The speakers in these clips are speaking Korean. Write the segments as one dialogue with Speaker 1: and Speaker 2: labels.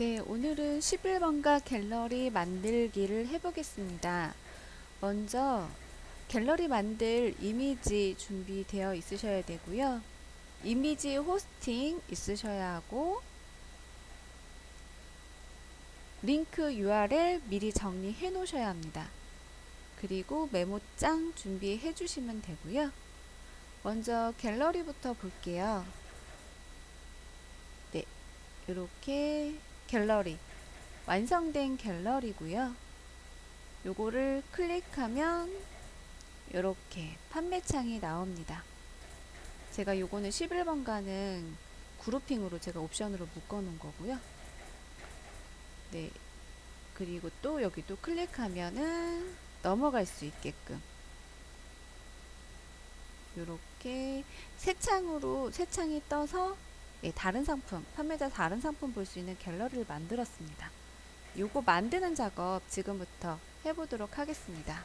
Speaker 1: 네, 오늘은 11번가 갤러리 만들기를 해보겠습니다. 먼저 갤러리 만들 이미지 준비되어 있으셔야 되고요. 이미지 호스팅 있으셔야 하고 링크 URL 미리 정리해 놓으셔야 합니다. 그리고 메모장 준비해 주시면 되고요. 먼저 갤러리부터 볼게요. 네, 이렇게 갤러리 완성된 갤러리고요. 요거를 클릭하면 이렇게 판매창이 나옵니다. 제가 요거는 11번가는 그룹핑으로 제가 옵션으로 묶어 놓은 거고요. 네. 그리고 또 여기도 클릭하면은 넘어갈 수 있게끔 요렇게 새 창으로 새 창이 떠서 예, 다른 상품, 판매자 다른 상품 볼 수 있는 갤러리를 만들었습니다. 요거 만드는 작업 지금부터 해보도록 하겠습니다.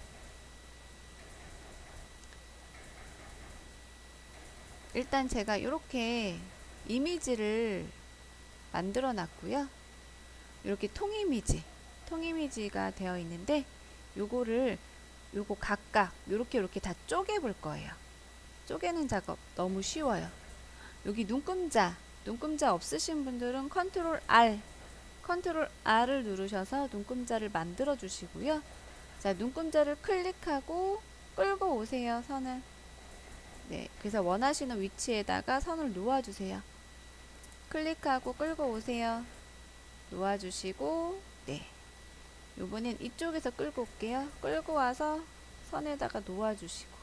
Speaker 1: 일단 제가 이렇게 이미지를 만들어 놨고요. 이렇게 통이미지, 통이미지가 되어 있는데 요거를 요거 각각 요렇게 요렇게 다 쪼개 볼 거예요. 쪼개는 작업 너무 쉬워요. 여기 눈금자, 눈금자 없으신 분들은 컨트롤 R, 컨트롤 R을 누르셔서 눈금자를 만들어 주시고요. 자, 눈금자를 클릭하고 끌고 오세요, 선을. 네, 그래서 원하시는 위치에다가 선을 놓아주세요. 클릭하고 끌고 오세요. 놓아주시고, 네. 요번엔 이쪽에서 끌고 올게요. 끌고 와서 선에다가 놓아주시고,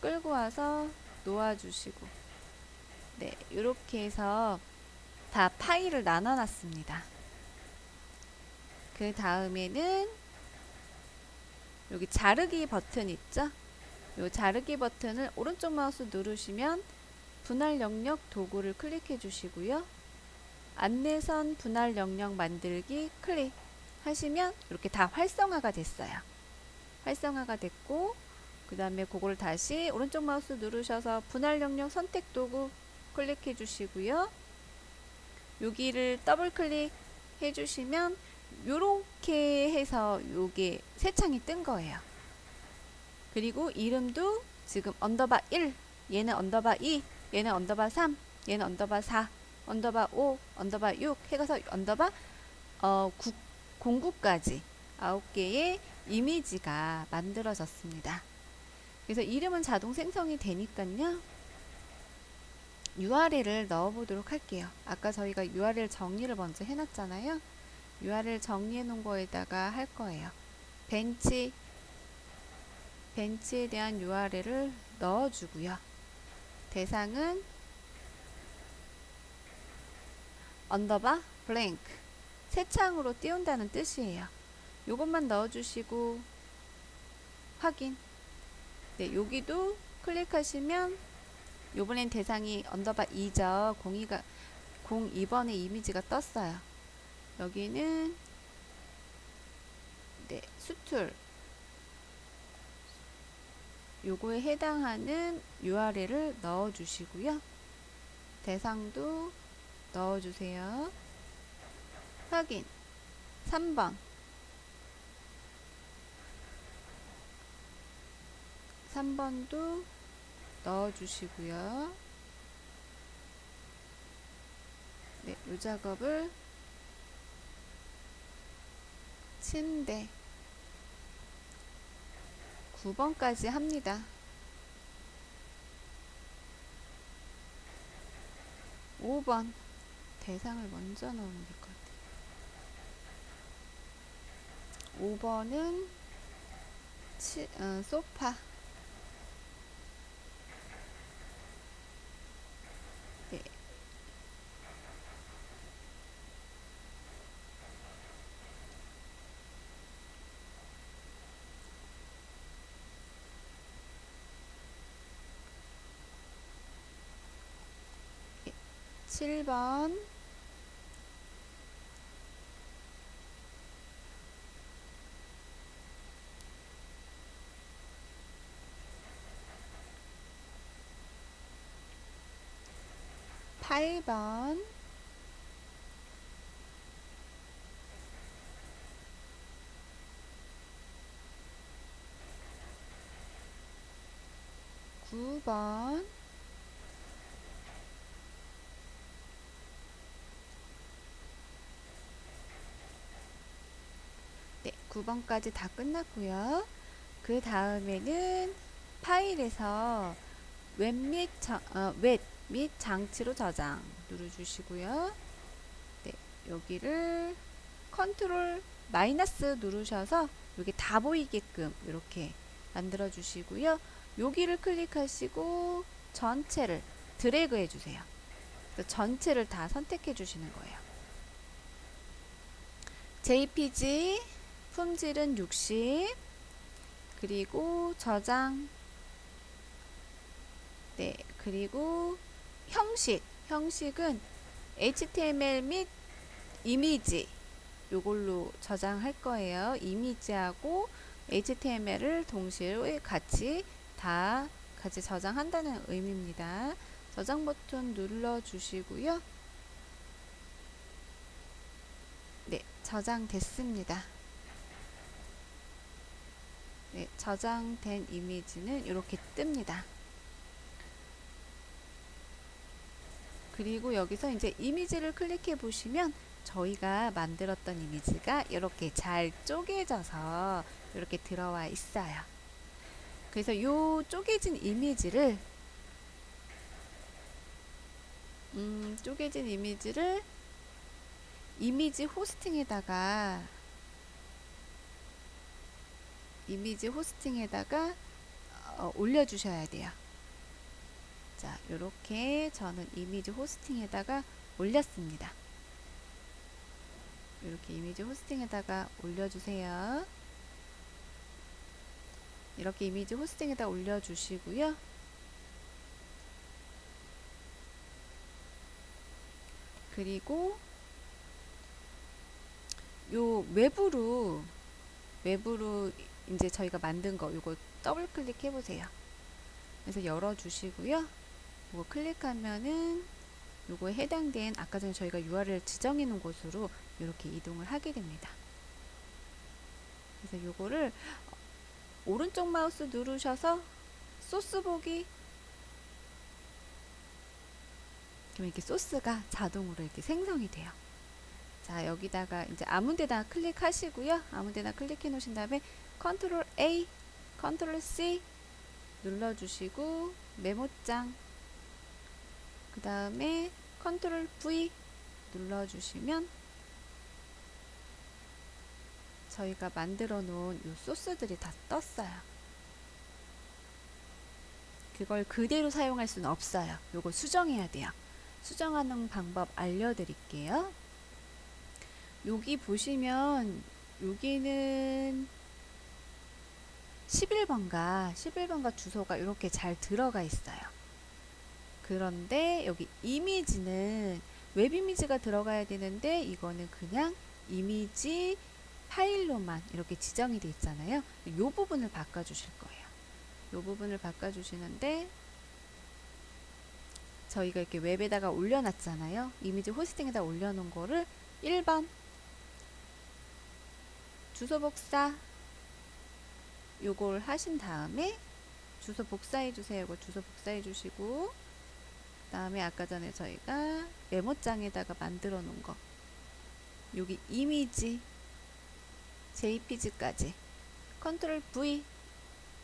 Speaker 1: 끌고 와서 놓아주시고, 네, 이렇게 해서 다 파일을 나눠놨습니다. 그 다음에는 여기 자르기 버튼 있죠? 요 자르기 버튼을 오른쪽 마우스 누르시면 분할 영역 도구를 클릭해 주시고요. 안내선 분할 영역 만들기 클릭 하시면 이렇게 다 활성화가 됐어요. 활성화가 됐고 그 다음에 그걸 다시 오른쪽 마우스 누르셔서 분할 영역 선택 도구 클릭해 주시고요. 여기를 더블 클릭 해 주시면 요렇게 해서 요게 새 창이 뜬 거예요. 그리고 이름도 지금 언더바 1, 얘는 언더바 2, 얘는 언더바 3, 얘는 언더바 4, 언더바 5, 언더바 6 해가서 언더바 어, 9, 09까지 9개의 이미지가 만들어졌습니다. 그래서 이름은 자동 생성이 되니까요. URL을 넣어보도록 할게요. 아까 저희가 URL 정리를 먼저 해놨잖아요. URL 정리해 놓은 거에다가 할 거예요. 벤치, 벤치에 대한 URL을 넣어주고요. 대상은 언더바 블랭크 새 창으로 띄운다는 뜻이에요. 요것만 넣어주시고 확인. 네, 여기도 클릭하시면 요번엔 대상이 언더바 2죠. 02가 02번의 이미지가 떴어요. 여기는 네, 수툴 요거에 해당하는 URL을 넣어 주시고요. 대상도 넣어 주세요. 확인 3번 3번도 넣어 주시고요. 네, 이 작업을 침대 9번까지 합니다. 5번 대상을 먼저 넣으면 될 것 같아요. 5번은 치, 어, 소파 7번. 8번. 9번. 9번까지 다 끝났고요. 그 다음에는 파일에서 웹 어, 및 장치로 저장 누르주시고요. 네, 여기를 컨트롤 마이너스 누르셔서 여기 다 보이게끔 이렇게 만들어 주시고요. 여기를 클릭하시고 전체를 드래그 해주세요. 전체를 다 선택해 주시는 거예요. JPG 품질은 60 그리고 저장 네 그리고 형식 형식은 HTML 및 이미지 요걸로 저장할 거예요. 이미지하고 HTML을 동시에 같이 다 같이 저장한다는 의미입니다. 저장 버튼 눌러 주시고요. 네, 저장됐습니다. 네, 저장된 이미지는 이렇게 뜹니다. 그리고 여기서 이제 이미지를 클릭해 보시면 저희가 만들었던 이미지가 이렇게 잘 쪼개져서 이렇게 들어와 있어요. 그래서 이 쪼개진 이미지를 음, 쪼개진 이미지를 이미지 호스팅에다가 이미지 호스팅에다가 어, 올려주셔야 돼요. 자, 이렇게 저는 이미지 호스팅에다가 올렸습니다. 이렇게 이미지 호스팅에다가 올려주세요. 이렇게 이미지 호스팅에다 올려주시고요. 그리고 요 외부로 외부로 이제 저희가 만든 거 요거 더블 클릭해 보세요. 그래서 열어 주시고요. 이거 클릭하면은 요거에 해당된 아까 전에 저희가 URL 지정해 놓은 곳으로 이렇게 이동을 하게 됩니다. 그래서 요거를 오른쪽 마우스 누르셔서 소스 보기 그럼 이렇게 소스가 자동으로 이렇게 생성이 돼요. 자 여기다가 이제 아무 데나 클릭하시고요. 아무 데나 클릭해 놓으신 다음에 컨트롤 A, 컨트롤 C 눌러주시고 메모장 그 다음에 컨트롤 V 눌러주시면 저희가 만들어 놓은 이 소스들이 다 떴어요. 그걸 그대로 사용할 수는 없어요. 요거 수정해야 돼요. 수정하는 방법 알려드릴게요. 여기 보시면 여기는 11번가 11번가 주소가 이렇게 잘 들어가 있어요. 그런데 여기 이미지는 웹 이미지가 들어가야 되는데 이거는 그냥 이미지 파일로만 이렇게 지정이 돼 있잖아요. 이 부분을 바꿔 주실 거예요. 이 부분을 바꿔 주시는데 저희가 이렇게 웹에다가 올려놨잖아요. 이미지 호스팅에다 올려놓은 거를 1번 주소 복사 요걸 하신 다음에 주소 복사해 주세요. 이거 주소 복사해 주시고 그 다음에 아까 전에 저희가 메모장에다가 만들어 놓은 거 여기 이미지 JPG까지 컨트롤 V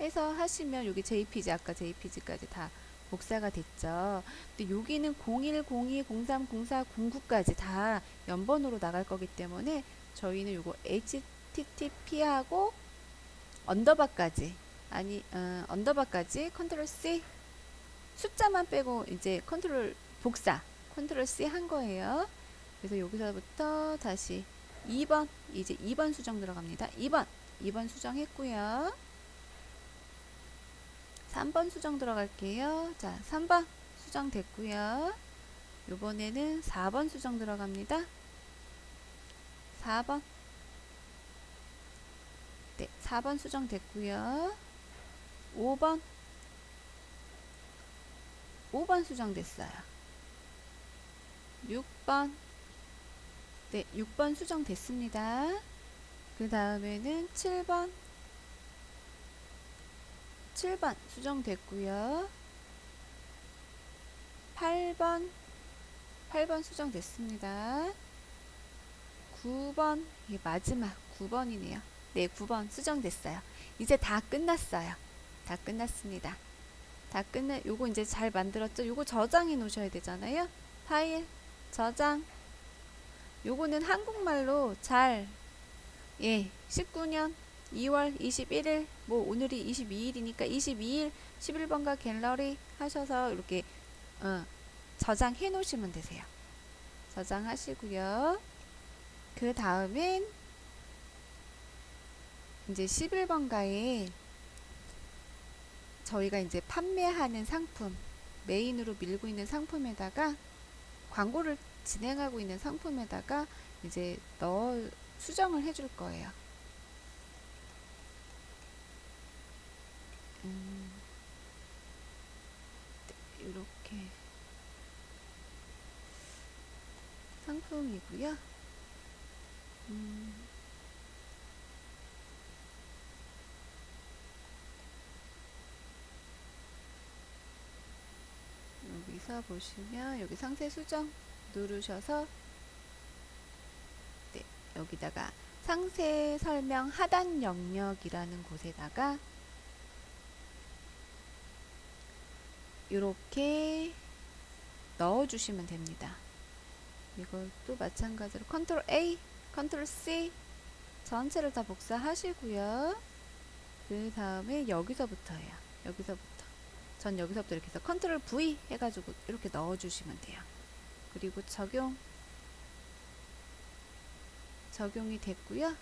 Speaker 1: 해서 하시면 여기 JPG 아까 JPG까지 다 복사가 됐죠. 근데 여기는 01, 02, 03, 04, 09까지 다 연번으로 나갈 거기 때문에 저희는 요거 HTTP하고 언더바까지 아니 어, 언더바까지 컨트롤 C 숫자만 빼고 이제 컨트롤 복사 컨트롤 C 한 거예요. 그래서 여기서부터 다시 2번 이제 2번 수정 들어갑니다. 2번 2번 수정 했고요. 3번 수정 들어갈게요. 자 3번 수정 됐고요. 요번에는 4번 수정 들어갑니다. 4번 네 4번 수정 됐고요. 5번 5번 수정됐어요. 6번 네, 6번 수정됐습니다. 그 다음에는 7번 7번 수정됐고요. 8번 8번 수정됐습니다. 9번 이게 마지막 9번이네요. 네, 9번 수정됐어요. 이제 다 끝났어요. 다 끝났습니다. 다 끝내 요거 이제 잘 만들었죠? 요거 저장해 놓으셔야 되잖아요. 파일 저장 요거는 한국말로 잘 예, 19년 2월 21일 뭐 오늘이 22일이니까 22일 11번가 갤러리 하셔서 이렇게 어, 저장해 놓으시면 되세요. 저장하시고요. 그 다음엔 이제 11번가에 저희가 이제 판매하는 상품 메인으로 밀고 있는 상품에다가 광고를 진행하고 있는 상품에다가 이제 넣어 수정을 해줄 거예요. 음, 네, 이렇게 상품이고요. 음, 여기서 보시면 여기 상세 수정 누르셔서 네, 여기다가 상세 설명 하단 영역이라는 곳에다가 이렇게 넣어주시면 됩니다. 이것도 마찬가지로 컨트롤 A, 컨트롤 C 전체를 다 복사하시고요. 그 다음에 여기서부터예요. 여기서부터. 전 여기서부터 이렇게 해서 컨트롤 V 해가지고 이렇게 넣어주시면 돼요. 그리고 적용 적용이 됐고요.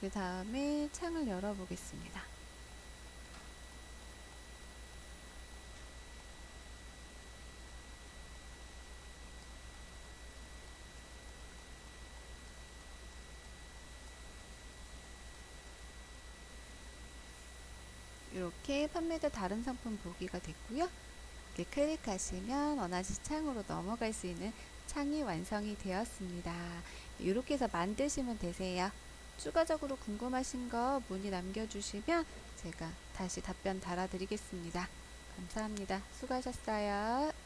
Speaker 1: 그 다음에 창을 열어보겠습니다. 이렇게 판매자 다른 상품 보기가 됐고요. 이렇게 클릭하시면 원하시 창으로 넘어갈 수 있는 창이 완성이 되었습니다. 이렇게 해서 만드시면 되세요. 추가적으로 궁금하신 거 문의 남겨주시면 제가 다시 답변 달아드리겠습니다. 감사합니다. 수고하셨어요.